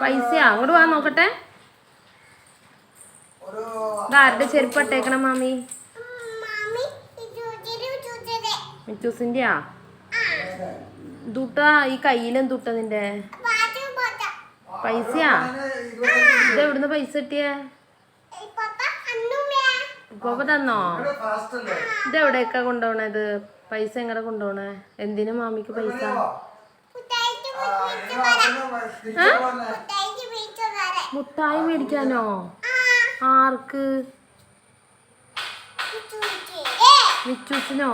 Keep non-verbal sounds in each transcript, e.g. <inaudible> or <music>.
പൈസയാ അങ്ങോട്ട് വാ നോക്കട്ടെ. ആരുടെ ചെരുപ്പ് ഇട്ടേക്കണം മാമി? മിച്ചൂസിന്റെയാ? ദുട്ട ഈ കയ്യിലും ദുട്ട നിന്റെ? പൈസയാ? ഇത് എവിടുന്ന് പൈസ കിട്ടിയേ? ഇപ്പൊ തന്നോ? ഇത് എവിടേക്കാ ഇത്? പൈസ എങ്ങനെ കൊണ്ടുപോണേ? എന്തിനു മാമിക്ക് പൈസ? മുട്ടായി മേടിക്കാനോ? ആർക്ക്? മിച്ചൂസിനോ?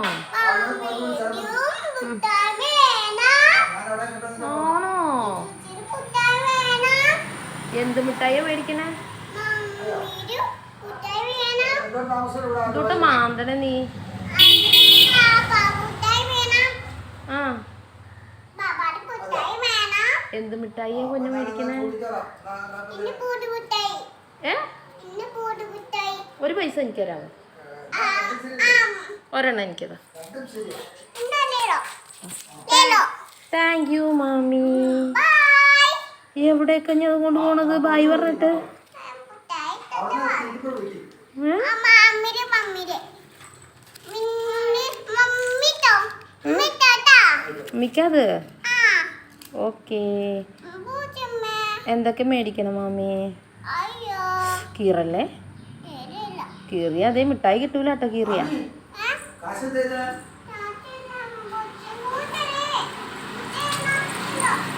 ആണോ എന്ത് മിഠായി മേടിക്കണേ? ഇതോട്ട് മാന്തണ നീ. ആ. എന്ത് മിഠായിയാ കുഞ്ഞു മേടിക്കണേ? ഏ? ഒരു പൈസ എനിക്ക് തരാമോ ഒരെണ്ണം എനിക്കതാ. താങ്ക് യു മാമി. എവിടേക്കാ ഞാൻ കൊണ്ട് പോണത്? ബായ് പറഞ്ഞിട്ട്? മിക്കത്? ഓക്കേ. എന്തൊക്കെ മേടിക്കണം മാമി? അയ്യോ കീറല്ലേ കീറിയ അതേ മിഠായി കിട്ടൂല കേട്ടോ കീറിയ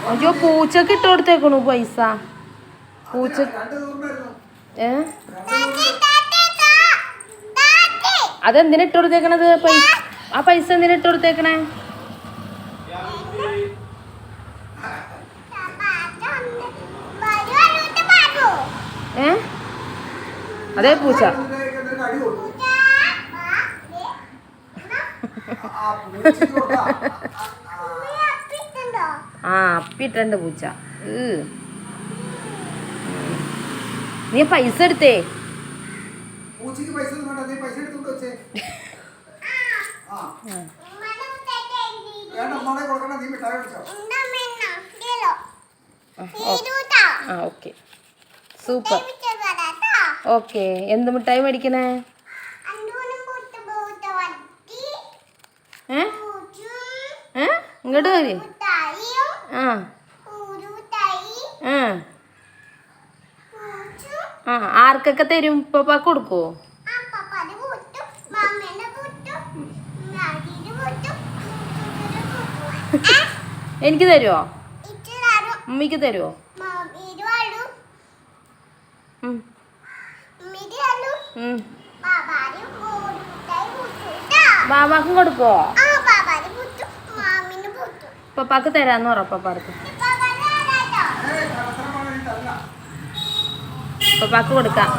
അയ്യോ പൂച്ചക്ക് ഇട്ട് കൊടുത്തേക്കണു പൈസ. പൂച്ച ഏ? അതെന്തിനാ ഇട്ട് കൊടുത്തേക്കണത്? പൈസ ആ പൈസ എന്തിനാ ഇട്ട് കൊടുത്തേക്കണേ? ഏ? അതേ പൂച്ച. <laughs> <laughs> ആ അപ്പിട്ടുണ്ട് പൂച്ച. നീ പൈസ എടുത്തേ. ആ. ആ ഓക്കെ. സൂപ്പർ. ഓക്കെ. എന്ത് മിഠായി മേടിക്കണേ? ഏ? ഇങ്ങോട്ട് വരി. ആ. ആ. ആ ആർക്കൊക്കെ തരും? ഇപ്പൊ കൊടുക്കോ എനിക്ക് തരുമോ ഉമ്മിക്ക് തരുമോ. ബാബാക്കും കൊടുക്കോ പപ്പാക്ക് തരാന്ന് പറ. പപ്പാക്ക് കൊടുക്കാം.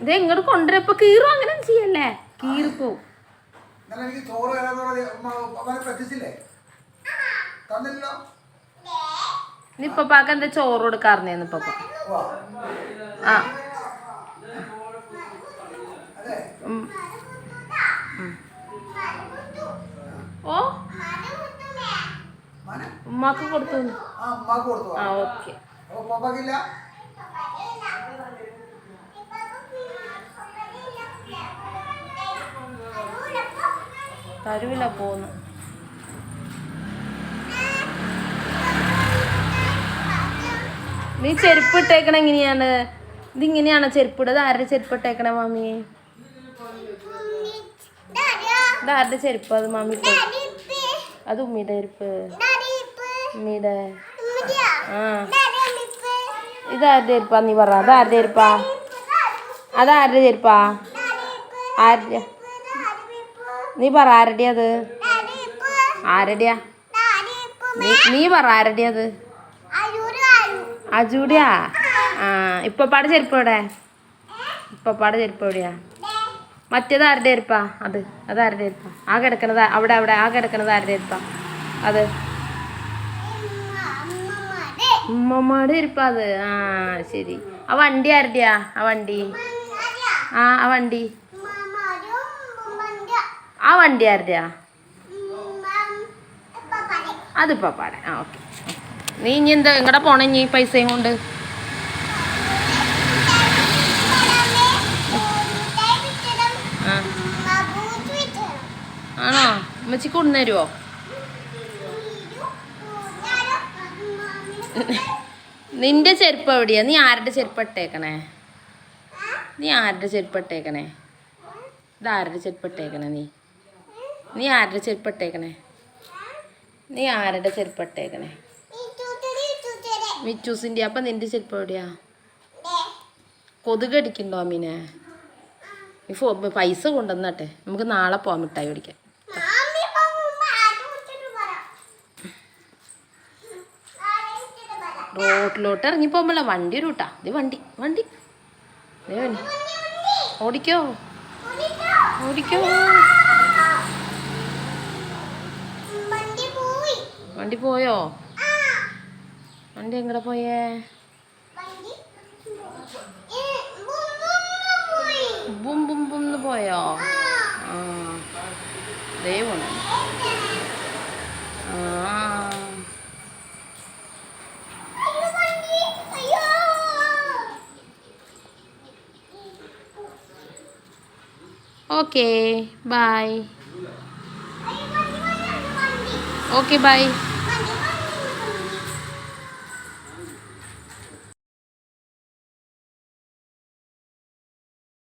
ഇത് ഇങ്ങോട്ട് കൊണ്ടുവരപ്പോ കീറും അങ്ങനെ ചെയ്യല്ലേ? കീറിപ്പോ. തന്നില്ലല്ലോ. നീ പപ്പാക്ക് എന്താ ചോറ് കൊടുക്കാറുന്നേന്ന് ഇപ്പൊ ആ. ഓ. ഉമ്മാക്ക് കൊടുത്തു? ആ ഓക്കെ. തരൂല പോന്ന് നീ ചെരുപ്പ് ഇട്ടേക്കണ എങ്ങനെയാണ്? ഇതിങ്ങനെയാണോ ചെരുപ്പ് ഇടത് ആരുടെ ചെരുപ്പ് ഇട്ടേക്കണ മാമി? ഇത് ആരുടെ ചെരുപ്പ്? അത് മാമി അത് ഉമ്മിയുടെ ചെരുപ്പ്. ഉമ്മിയുടെ. ആ. ഇതാരുടെ ചെരുപ്പാ നീ പറ? അതാരുടെ ചെരുപ്പാ? അതാരുടെ ചെരുപ്പാ? ആരുടെ? നീ പറ ആരുടെയാ അത്? ആരുടെയാ? നീ പറ ആരുടെയാ അത്? അജൂടിയാ ആ ഇപ്പപ്പാടെ ചെരുപ്പ് എവിടെ ഇപ്പപ്പാടെ ചെരുപ്പ് എവിടെയാ മറ്റേത് ആരുടെ ഇരിപ്പാ അത് അത് ആരുടെ ഇരിപ്പാ ആ കിടക്കണത് അവിടെ അവിടെ ആ കിടക്കണത് ആരുടെ ഇരിപ്പാ അത് അമ്മമ്മടെ ഉമ്മമ്മയുടെ ഇരിപ്പാ അത് ആ ശരി ആ വണ്ടി ആരുടെയാ ആ വണ്ടി മണ്ണറിയാ ആ ആ വണ്ടി മമ്മരും മമ്മണ്ട ആ വണ്ടി ആരുടെയാ പപ്പടെ അതിപ്പോ പാടെ ആ ഓക്കെ നീ ഇനി എന്താ എങ്ങടെ പോണേ ഇനി പൈസയും കൊണ്ട്? ആണോ? അമ്മച്ചി കൊണ്ടുതരുമോ നിന്റെ ചെരുപ്പ് എവിടെയാ? നീ ആരുടെ ചെരുപ്പ് ഇട്ടേക്കണേ? നീ ആരുടെ ചെരുപ്പ് ഇട്ടേക്കണേ? ഇത് ആരുടെ ചെരുപ്പ് ഇട്ടേക്കണേ നീ? നീ ആരുടെ ചെരുപ്പ് ഇട്ടേക്കണേ? നീ ആരുടെ ചെരുപ്പ് ഇട്ടേക്കണേ? മിച്ചൂസിന്റെ അപ്പം നിന്റെ ചെരുപ്പ് എവിടെയാ? കൊതുക് അടിക്കണ്ടോ അമ്മീനെ ഫോ പൈസ കൊണ്ടുവന്നാട്ടെ. നമുക്ക് നാളെ പോവാൻ മിഠായി പിടിക്കാൻ റോട്ടിലോട്ട് ഇറങ്ങി പോകുമ്പോഴാ. വണ്ടി റൂട്ടാ. ഇത് വണ്ടി വണ്ടി. വണ്ടി. ഓടിക്കോ. ഓടിക്കോ. വണ്ടി പോയി? വണ്ടി എങ്ങടെ പോയേ? ബും, ബും, ബും പോയി. ആ. ദേ ആ. Okay bye. അയ്യോ വണ്ടി വണ്ടി വണ്ടി. Okay bye.